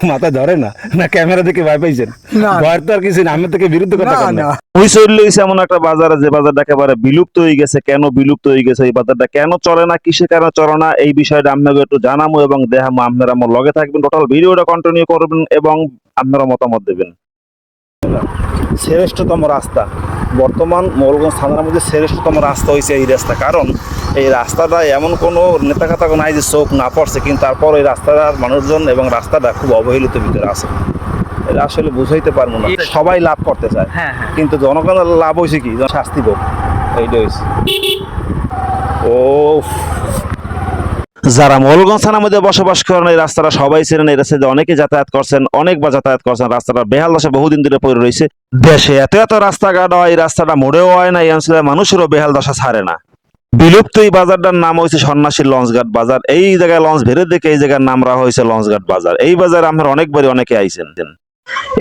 মাথা ধরে না না ক্যামেরা দেখে ভয় পাইছেন? না। ভয়ের তো আর কিছু না আমার থেকে বিরুদ্ধ কথা না কেন না। এমন একটা বাজার যে বাজারটা একেবারে বিলুপ্ত হয়ে গেছে কেন বিলুপ্ত হয়ে গেছে এই বাজারটা কেন চলে না কিসে কেন চলে না এই বিষয়টা আপনাকে একটু জানামো এবং দেখামো আপনারা আমার লগে থাকবেন টোটাল ভিডিওটা কন্টিনিউ করবেন এবং আপনারা মতামত দেবেন। শ্রেষ্ঠতম রাস্তা। বর্তমান মোগলগঞ্জ থানার মধ্যে শ্রেষ্ঠতম রাস্তা হয়েছে এই রাস্তা। কারণ এই রাস্তাটা এমন কোনো নেতা খাতা নাই যে চোখ না পড়ছে কিন্তু তারপর এই রাস্তাটার মানুষজন এবং রাস্তাটা খুব অবহেলিত ভিতরে আছে। এটা আসলে বুঝাইতে পারব না। সবাই লাভ করতে চায়। হ্যাঁ হ্যাঁ। কিন্তু জনগণের লাভ হয়েছে কি? শাস্তি ভোগ। এইটা হয়েছে ও যারা মোলগঞ্জ থানার মধ্যে বসবাস করেন এই রাস্তাটা সবাই ছিলেন এই রাস্তাতে অনেকে যাতায়াত করছেন অনেকবার যাতায়াত করছেন। রাস্তাটা বেহাল দশা বহুদিন ধরে পড়ে রয়েছে দেশে এত এত রাস্তাঘাট হয় এই রাস্তাটা মোড়েও হয় না। এই অঞ্চলের মানুষেরও বেহাল দশা ছাড়ে না। বিলুপ্ত এই বাজারটার নাম হয়েছে সন্ন্যাসী লঞ্চঘাট বাজার। এই জায়গায় লঞ্চ ভেড়ে দেখে এই জায়গার নাম রাখা হয়েছে লঞ্চঘাট বাজার। এই বাজারে আমরা অনেকবারই অনেকে আইছেন।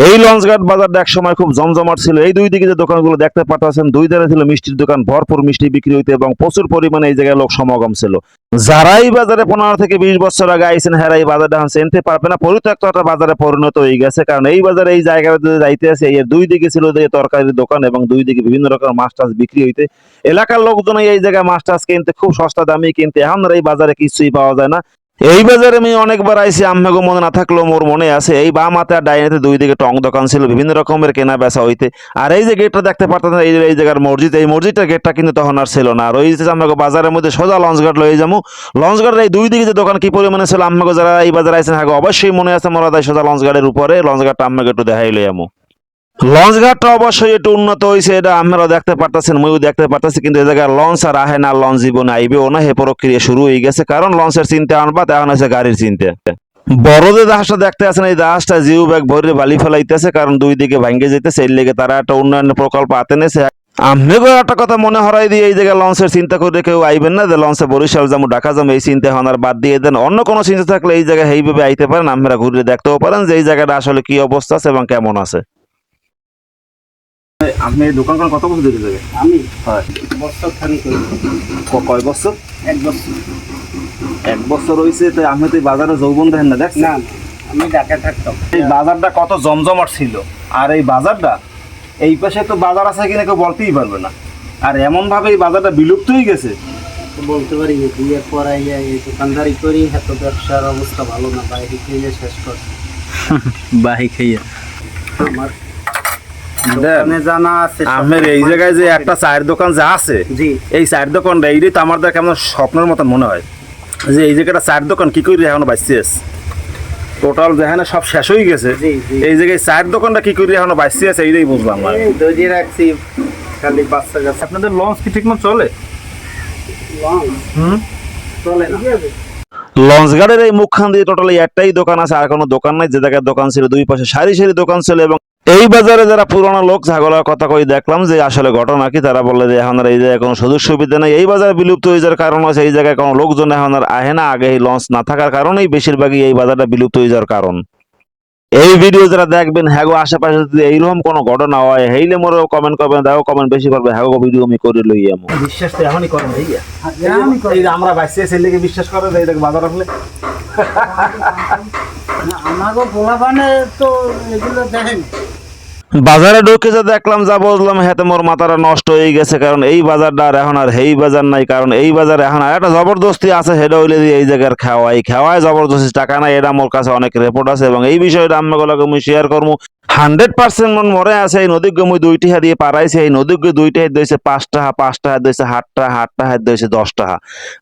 এই লঞ্চঘাট বাজারটা এক সময় খুব জমজমাট ছিল। এই দুই দিকে যে দোকানগুলো দেখতে পাঠাচ্ছেন দুই ধারে ছিল মিষ্টির দোকান, ভরপুর মিষ্টি বিক্রি হইতে এবং প্রচুর পরিমাণে এই জায়গায় লোক সমাগম ছিল। যারা এই বাজারে পনেরো থেকে বিশ বছর আগে আইসেন হ্যাঁ এই বাজারটা এখন চিনতে পারবে না। পরিত্যক্ত একটা বাজারে পরিণত হয়ে গেছে। কারণ এই বাজারে এই জায়গাটা যাইতে আছে এর দুই দিকে ছিল যে তরকারির দোকান এবং দুই দিকে বিভিন্ন রকমের মাছ টাছ বিক্রি হইতে। এলাকার লোকজন এই জায়গায় মাছ টাছ কিনতে খুব সস্তা দামে কিনতে। এখন এই বাজারে কিছুই পাওয়া যায় না। এই বাজারে আমি অনেকবার আইসি আম্মাগো মনে না থাকলেও মোর মনে আছে, এই বাম হাতে আর ডাইনেতে দুই দিকে টং দোকান ছিল, বিভিন্ন রকমের কেনা বেচা হইতে। আর এই যে গেটটা দেখতে পারতেন এই এই জায়গার মসজিদ, এই মসজিদটার গেটটা কিন্তু তখন আর ছিল না। আর ওই যে আমাকে বাজারের মধ্যে সোজা লঞ্চঘাট লয়ে যাব। লঞ্চঘাটের এই দুই দিকে যে দোকান কি পরিমাণে ছিল আম্মাকে যারা এই বাজারে আইসেন হ্যাঁ অবশ্যই মনে আছে মোরা তাই সোজা লঞ্চঘাটের উপরে লঞ্চঘাটটা আম্মাকে একটু দেখাই লই আমু লঞ্চঘাটটা অবশ্যই একটু উন্নত হয়েছে, এটা আপনারা দেখতে পারতেছেন ময়ও দেখতে পারতেছি, কিন্তু এই জায়গায় লঞ্চ আর আহে না, লঞ্চ জীবনে আইবেও না হে প্রক্রিয়া শুরু হয়ে গেছে, কারণ লঞ্চের চিন্তা আনবা এখন হচ্ছে গাড়ির চিন্তা। বড় যে জাহাজটা দেখতে আছেন, এই জাহাজটা জিও ব্যাগ ভরে বালি ফেলাইতেছে, কারণ দুই দিকে ভাঙ্গে যেতেছে এই লেগে তারা একটা উন্নয়ন প্রকল্প হাতে নেছে। আমনেগো একটা কথা মনে হরাই দিয়ে এই জায়গায় লঞ্চের চিন্তা করে কেউ আইবেন না, যে লঞ্চে বরিশাল যাব, ঢাকা যাব, এই চিন্তা হনার বাদ দিয়ে দেন। অন্য কোনো চিন্তা থাকলে এই জায়গায় এইভাবে আইতে পারেন, আপনারা ঘুরে দেখতেও পারেন যে এই জায়গাটা আসলে কি অবস্থা আছে এবং কেমন আছে। আপনি এই দোকান কত বছর ধরে যাবে আমি হয়। বছর। কয় বছর? এক বছর। এক বছর হয়েছে তো আপনি তো বাজারে যৌবন দেখেন না দেখছেন? না আমি ঢাকায় থাকতাম। এই বাজারটা কত জমজমাট ছিল। আর এই বাজারটা এই পাশে তো বাজার আছে কিনা কেউ বলতেই পারবে না। আর এমন ভাবে এই বাজারটা বিলুপ্ত হয়ে গেছে? বলতে পারি যে বিয়ের পর আইয়া এই দোকানদারি করি এত ব্যবসার অবস্থা ভালো না বাইরে খেয়ে শেষ করছে। বাহি খেয়ে। আমার জানা আছে আমের এই জায়গায় যে একটা চায়ের দোকান যে আছে এই চায়ের দোকানটা এইটাই তো আমার কেমন স্বপ্নের মতন মনে হয়। যে এই জায়গাটা চায়ের দোকান কি করে এখনও বাঁচছে টোটাল যেখানে সব শেষ হয়ে গেছে। এই জায়গায় চায়ের দোকানটা কি করে এখনও বাঁচছে আছে এইটাই বুঝলাম না এই ধরে রাখছি খালি বাচ্চা আপনাদের লঞ্চ কি ঠিকমতো চলে? লঞ্চ? চলে না। লঞ্চ গার্ডের এই মুখখান দিয়ে টোটালি একটাই দোকান আছে, আর কোনো দোকান নাই, যে জায়গায় দোকান ছিল, দুই পাশে সারি সারি দোকান ছিল এবং এই বাজারে যারা পুরোনো লোক ছাগলের কথা কই দেখলাম যে আসলে ঘটনা কি, তারা বললে যে এখন এই জায়গায় কোনো সুযোগ সুবিধা নেই। এই বাজার বিলুপ্ত হয়ে যাওয়ার কারণ আছে এই জায়গায় কোনো লোকজন এখন আর আহে না, আগে এই লঞ্চ না থাকার কারণেই বেশিরভাগই এই বাজারটা বিলুপ্ত হয়ে যাওয়ার কারণ। এই ভিডিও যারা দেখবেন হ্যাগো আশেপাশে যদি এইরকম কোনো ঘটনা হয় হেইলে মোরেও কমেন্ট করবেন দেখো কমেন্ট বেশি করবে হ্যাগো ভিডিও আমি করে লই এমন বিশ্বাস তো এখনই করেন ভাইয়া আমি করি। এই যে আমরা বাইসে ছেলেকে বিশ্বাস করে এই দেখ বাজার রাখলে। আমাকে পোলাপানে তো এগুলো দেখেন। বাজারে ঢুকে যে দেখলাম, যা বুঝলাম, হেতে মোর মাথাটা নষ্ট হয়ে গেছে, কারণ এই বাজারটা আর এখন আর হেই বাজার নাই, কারণ এই বাজার এখন আর একটা জবরদস্তি আছে সেটা হইলে যে এই জায়গার খাওয়া এই খাওয়ায় জবরদস্তি, টাকা নাই, এটা মোর কাছে অনেক রেপোর্ট আছে, এবং এই বিষয়টা আম্মাগুলোকে আমি শেয়ার করব হান্ড্রেড পার্সেন্ট মন মরে আছে, এই নদীকে মুই দুইটি হাত দিয়ে পারাইছি, এই নদীকে দুইটি হাত দিয়েছে পাঁচ টাকা পাঁচ টাকা দিয়েছে হাটটা হাটটা হাত দিয়েছে দশ টাকা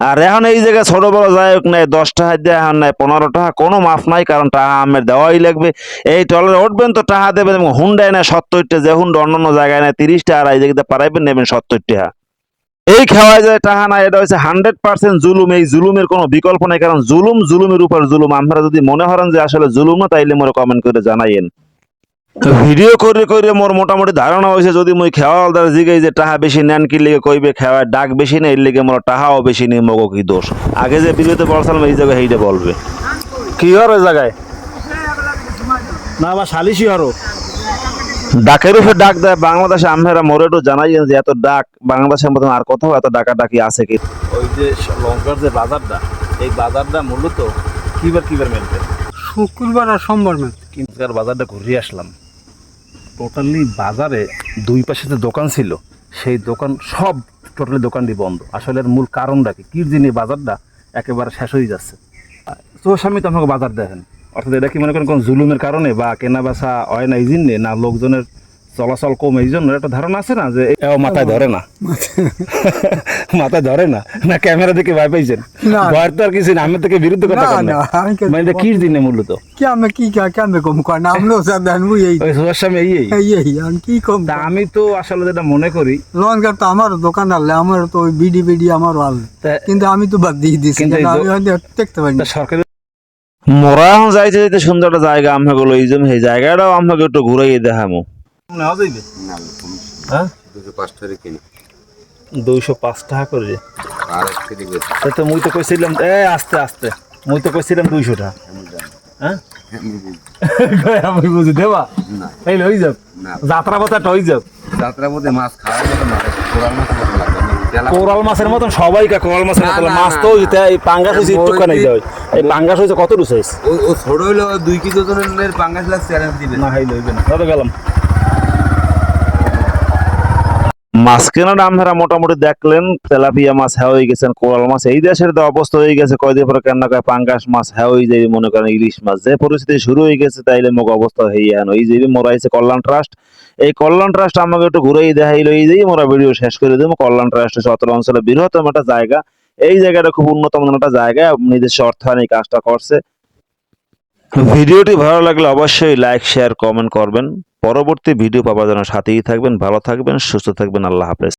আর এখন এই জায়গায় ছোট বড় যাই হোক নাই দশ টাকা দিয়ে এখন নাই, পনেরো টাকা কোনো মাফ নাই, কারণ টাকা আমের দেওয়াই লাগবে। এই টলে উঠবেন তো টাকা দেবেন, এবং হুন্ডায় নেয় সত্তরটা যে হুন্ডা অন্যান্য জায়গায় নেয় তিরিশ টাকা আর এই জায়গাতে পারাইবেন, নেবেন সত্তর টাকা এই খাওয়ায় যায় টাকা না এটা হচ্ছে হান্ড্রেড পার্সেন্ট জুলুম। এই জুলুমের কোনো বিকল্প নাই, কারণ জুলুম জুলুমের উপর জুলুম। আপনারা যদি মনে করেন যে আসলে জুলুম না, তাইলে মোরে কমেন্ট করে জানাইয়েন। ভিডিও করে করে মোর মোটামুটি ধারণা হয়েছে, যদি মুই খেওয়াল দ্বারা জিগাই যে টাহা বেশি নেন, কি লিগে কইবে, খেওয়ার ডাক বেশি নেই, এর লিগে মোর টাহাও বেশি নেই, মগো কি দোষ? আগে যে ভিডিওতে বলছিলাম, এই জায়গায় এইটা বলবে। কি হর ওই জায়গায়? না, আবার সালিশি হরো ডাকের উপরে ডাক দেয় বাংলাদেশে আমেরা মোরেটো জানাই যে এত ডাক। বাংলাদেশের মতন আর কোথাও এত ডাকা ডাকি আছে কি? ওই যে লঙ্কার যে বাজারটা এই বাজারটা মূলত কিবার কিবার মেলবে শুক্রবার আর সোমবার ম্যাম কিনকার বাজারটা ঘুরিয়ে আসলাম। টোটালি বাজারে দুই পাশে যে দোকান ছিল সেই দোকান সব টোটালি দোকানটি বন্ধ। আসলে এর মূল কারণটা কি? কি জিনিস বাজারটা একেবারে শেষ হয়ে যাচ্ছে। তো স্বামী তো আমাকে বাজার দেখেন। অর্থাৎ এটা কি মনে করেন কোন জুলুমের কারণে বা কেনা বেচা হয় না এই জন্যে? না লোকজনের চলাচল কম এই জন্য? একটা ধারণা আছে না যে এও মাথায় ধরে না? মাথায় ধরে না? না ক্যামেরা দেখে ভয় পাইছেন? না। ভয়ের তো আর কিছু না আমি থেকে বিরুদ্ধে কথা কে- মানে এটা কি দিনে মূলত? কি আমি কি কেমন কম কর না? স্যার জানব এই ওই সোজার সামনে এই এই। এই আমি কি কম তা আমি তো আসলে যেটা মনে করি লঙ্কার তো আমারও দোকান আনলে আমার তো বিডি বিডি আমারও আনলে কিন্তু আমি তো বাদ দিয়ে দিছি কিন্তু এই কেন দো- আমি দেখতে পারি সরকারি মোরা এখন যাইতে যাইতে সুন্দর একটা জায়গা আমাকে এই জন্য এই জায়গাটাও আমাকে একটু ঘুরাই দেখামো। নেওয়া যাইবে? হ্যাঁ? দুশো পাঁচ টাকা কিনে। দুইশো পাঁচ টাকা করে আর তা তো মুই তো কইছিলাম এ আস্তে আস্তে। মুই তো কইছিলাম দুইশো টাকা। হ্যাঁ? আমি বুঝি। দেবা? না। এই হয়ে যাক। না। যাত্রা হয়ে যাক। যাত্রার মধ্যে মাছ খাওয়ার মতো মাছ কোরাল মাছের মতন সবাই কা কোরাল মাছের না, মতন মাছ তো না। হইতে এই পাঙ্গাস হইছে একটু কানে কানাই যে- যায় এই পাঙ্গাস হইছে কত রুসাইস ও ছোট হইল দুই কেজি ওজনের পাঙ্গাস লাগছে আর দিবে না হাই লইবেন দাদা গেলাম? মাছ কেনার আমরা মোটামুটি দেখলেন, তেলাপিয়া মাছ হ্যাঁ হয়ে গেছেন, কোরাল মাছ, এই দেশের তো অবস্থা হয়ে গেছে, কয়দিন পরে কেন কয় পাঙ্গাস মাছ হ্যাঁ হয়ে যাবে মনে করেন ইলিশ মাছ, যে পরিস্থিতি শুরু হয়ে গেছে, তাইলে মোক অবস্থা হয়ে এখন এই যাবে মোরা হয়েছে কল্যাণ ট্রাস্ট, এই কল্যাণ ট্রাস্ট আমাকে একটু ঘুরেই দেখাইলো, এই যেই মোরা ভিডিও শেষ করে দেবো, কল্যাণ ট্রাস্ট সতেরো অঞ্চলে বৃহত্তম একটা জায়গা, এই জায়গাটা খুব উন্নত মানের একটা জায়গা, নিজস্ব অর্থায়ন এই কাজটা করছে। ভিডিওটি ভালো লাগলে অবশ্যই লাইক শেয়ার কমেন্ট করবেন। পরবর্তী ভিডিও পাওয়ার জন্য সাথেই থাকবেন ভালো থাকবেন সুস্থ থাকবেন আল্লাহ হাফেজ।